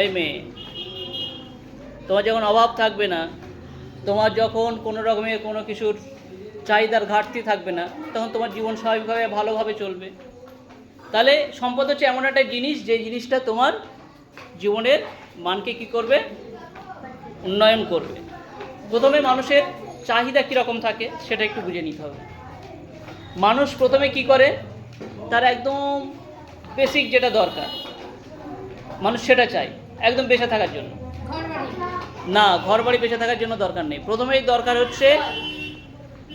এই মেয়ে, তোমার যখন অভাব থাকবে না, তোমার যখন কোনো রকমের কোনো কিছুর চাহিদার ঘাটতি থাকবে না, তখন তোমার জীবন স্বাভাবিকভাবে ভালোভাবে চলবে। তাহলে সম্পদ হচ্ছে এমন একটা জিনিস, যে জিনিসটা তোমার জীবনের মানকে কি করবে? উন্নয়ন করবে। প্রথমে মানুষের চাহিদা কীরকম থাকে, সেটা একটু বুঝে নিতে হবে। মানুষ প্রথমে কি করে? তার একদম বেসিক যেটা দরকার, মানুষ সেটা চায়। একদম বেঁচে থাকার জন্য। না ঘর বাড়ি বেঁচে থাকার জন্য দরকার নেই। প্রথমেই দরকার হচ্ছে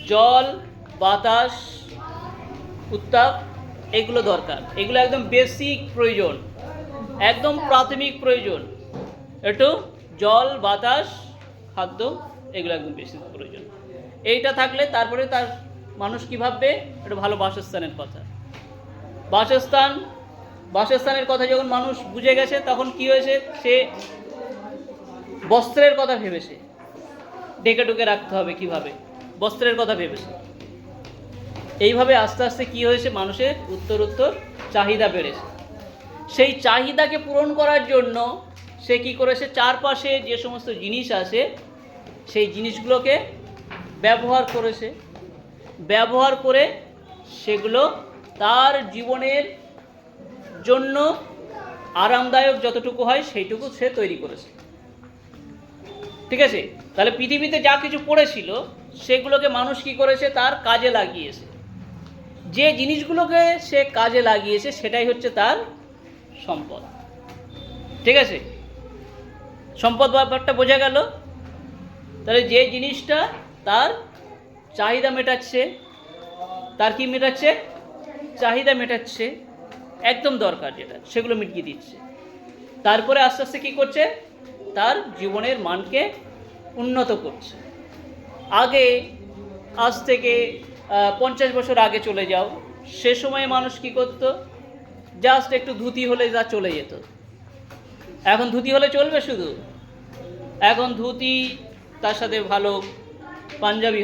জল, বাতাস, উত্তাপ, এগুলো দরকার। এগুলো একদম বেসিক প্রয়োজন। একদম প্রাথমিক প্রয়োজন। একটু জল, বাতাস, খাদ্য, এগুলো একদম বেসিক প্রয়োজন। এইটা থাকলে তারপরে তার মানুষ কী ভাববে? একটু ভালো বাসস্থানের কথা। বাসস্থান বাসস্থানের কথা যখন মানুষ বুঝে গেছে, তখন কি হয়েছে? সে বস্ত্রের কথা ভেবেছে। ডেকে ডুকে রাখতে হবে কীভাবে? বস্ত্রের কথা ভেবেছে। এইভাবে আস্তে আস্তে কি হয়েছে? মানুষের উত্তর উত্তর চাহিদা বেড়েছে। সেই চাহিদাকে পূরণ করার জন্য সে কি করেছে? চারপাশে যে সমস্ত জিনিস আছে, সেই জিনিসগুলোকে ব্যবহার করেছে। ব্যবহার করে সেগুলো তার জীবনের জন্য আরামদায়ক যতটুকু হয় সেইটুকু সে তৈরি করেছে। ঠিক আছে? তাহলে পৃথিবীতে যা কিছু পড়েছিল, সেগুলোকে মানুষ কি করেছে? তার কাজে লাগিয়েছে। যে জিনিসগুলোকে সে কাজে লাগিয়েছে, সেটাই হচ্ছে তার সম্পদ। ঠিক আছে? সম্পদ ব্যাপারটা বোঝা গেল। তাহলে যে জিনিসটা তার চাহিদা মেটাচ্ছে, তার কি মেটাচ্ছে? চাহিদা মেটাচ্ছে একদম দরকার যেটা, সেগুলো মিটিয়ে দিচ্ছে। তারপরে আস্তে আস্তে কী করছে? তার জীবনের মানকে উন্নত করছে। আগে, আজ থেকে পঞ্চাশ বছর আগে চলে যাও, সে সময়ে মানুষ কি করতো? জাস্ট একটু ধুতি হলে যা চলে যেত। এখন ধুতি হলে চলবে শুধু? এখন ধুতি, তার সাথে ভালো পাঞ্জাবি